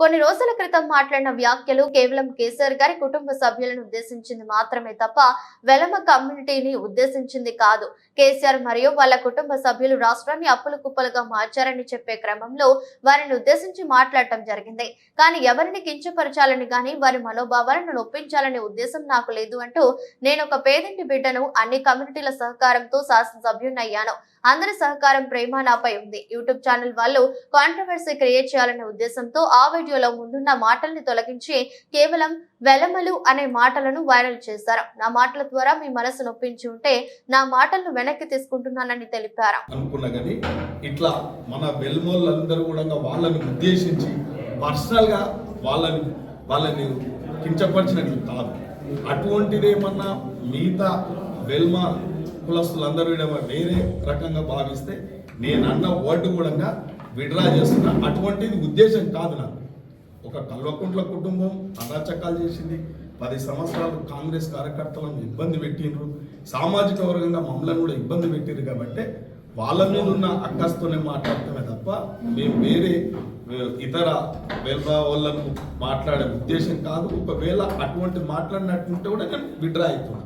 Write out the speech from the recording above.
కొన్ని రోజుల క్రితం మాట్లాడిన వ్యాఖ్యలు కేవలం కేసీఆర్ గారి కుటుంబ సభ్యులను ఉద్దేశించింది మాత్రమే తప్ప వెలమ కమ్యూనిటీని ఉద్దేశించింది కాదు. కేసీఆర్ మరియు వాళ్ళ కుటుంబ సభ్యులు రాష్ట్రాన్ని అప్పులు కుప్పలుగా మార్చారని చెప్పే క్రమంలో వారిని ఉద్దేశించి మాట్లాడటం జరిగింది. కానీ ఎవరిని కించపరచాలని గాని వారి మనోభావాలను నొప్పించాలనే ఉద్దేశం నాకు లేదు అంటూ నేను ఒక పేదింటి బిడ్డను అన్ని కమ్యూనిటీల సహకారంతో శాసనసభ్యునయ్యాను అందరి సహకారం ప్రేమ నాపై ఉంది. యూట్యూబ్ ఛానల్ వాళ్ళు కాంట్రవర్సీ క్రియేట్ చేయాలనే ఉద్దేశంతో ఆ ఆడియోలో ముందున్న మాటల్ని తొలగించి కేవలం వెలమలు అనే మాటలను వైరల్ చేశారు. నా మాటల ద్వారా మీ మనసు నొప్పించి ఉంటే నా మాటలను వెనక్కి తీసుకుంటున్నానని తెలిపారు. అనుకున్నా కానీ ఇట్లా మన వెల్మోళ్ళందరూ కూడా వాళ్ళని ఉద్దేశించి పర్సనల్గా వాళ్ళని వాళ్ళని కించపరిచినట్లు కాదు. అటువంటిదేమన్నా మిగతా వెల్మ కులస్తులందరూ వేరే రకంగా భావిస్తే నేను అన్న వర్డ్ కూడా విడ్రా చేస్తున్నా. అటువంటిది ఉద్దేశం కాదు నాకు. ఒక కల్వకుంట్ల కుటుంబం అరాచకాలు చేసింది. పది సంవత్సరాలు కాంగ్రెస్ కార్యకర్తలను ఇబ్బంది పెట్టిండ్రు. సామాజిక వర్గంగా మమ్మల్ని కూడా ఇబ్బంది పెట్టిండ్రు కాబట్టి వాళ్ళ మీద ఉన్న అక్కస్తోనే మాట్లాడటమే తప్ప మేము వేరే ఇతర వాళ్ళను మాట్లాడే ఉద్దేశం కాదు. ఒకవేళ అటువంటి మాట్లాడినట్టుంటే కూడా నేను విడ్రా అవుతున్నాను